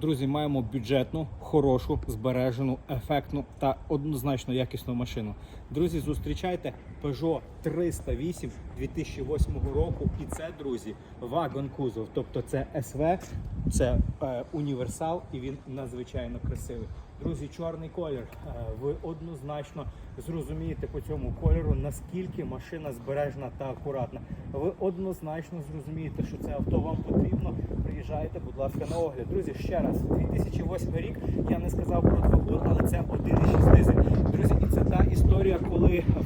Друзі, маємо бюджетну, хорошу, збережену, ефектну та однозначно якісну машину. Друзі, зустрічайте Peugeot 308 2008 року. І це, друзі, вагон кузов. Тобто це СВ, це е, універсал, і він надзвичайно красивий. Друзі, чорний колір. Е, Ви однозначно зрозумієте по цьому кольору, наскільки машина збережена та акуратна. Ви однозначно зрозумієте, що це авто вам потрібно. Приїжджайте, будь ласка, на огляд. Друзі, ще раз, 2008 рік я не сказав про двигун, але це 1,6 дизель. Друзі, і це та історія,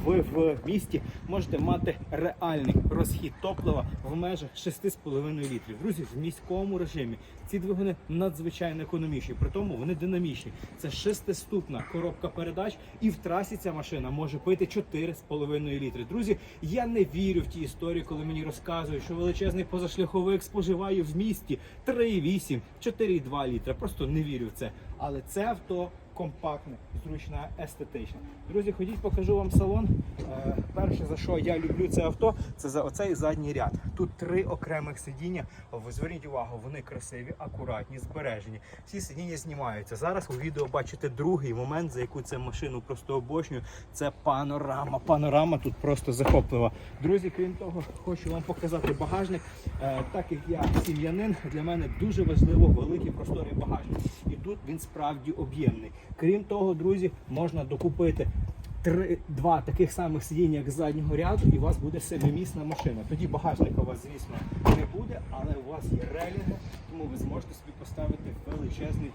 коли ви в місті можете мати реальний розхід топлива в межах 6,5 літрів. Друзі, в міському режимі ці двигуни надзвичайно економічні, при тому вони динамічні. Це шестиступна коробка передач, і в трасі ця машина може пити 4,5 літри. Друзі, я не вірю в ті історії, коли мені розказують, що величезний позашляховик споживає в місті 3,8, 4,2 літра. Просто не вірю в це. Але це авто компактне, зручне, естетичне. Друзі, ходіть, покажу вам салон. Е, перше за що я люблю це авто, це за оцей задній ряд. Тут три окремих сидіння. Ви зверніть увагу, вони красиві, акуратні, збережені. Всі сидіння знімаються. Зараз у відео бачите другий момент, за яку цю машину просто обочнюю. Це панорама. Панорама тут просто захоплива. Друзі, крім того, хочу вам показати багажник. Е, так як я сім'янин, для мене дуже важливо великий просторий багажник. І тут він справді об'ємний. Крім того, друзі, можна докупити три, два таких самих сидіння, як заднього ряду, і у вас буде семимісна машина. Тоді багажника у вас, звісно, не буде, але у вас є релінги, тому ви зможете собі поставити величезний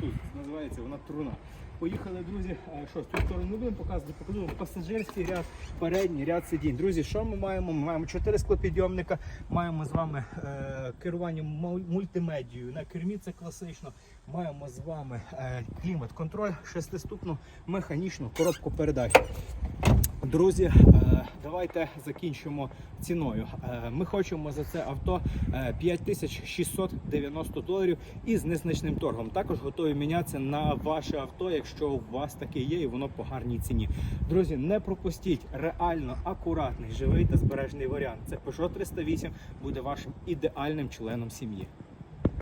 тут. Називається вона труна. Поїхали, друзі. е, Що з ту сторону не будемо показувати, покажу пасажирський ряд, передній ряд сидінь. Друзі, що ми маємо? Ми маємо чотири склопідйомника, маємо з вами е, керування мультимедією. На кермі це класично. Маємо з вами е, клімат-контроль, шестиступну механічну коробку передач. Друзі, е, давайте закінчимо ціною. Е, Ми хочемо за це авто е, 5690 доларів із незначним торгом. Також готові мінятися на ваше авто, якщо у вас таке є і воно по гарній ціні. Друзі, не пропустіть реально акуратний, живий та збережний варіант. Це Peugeot 308 буде вашим ідеальним членом сім'ї.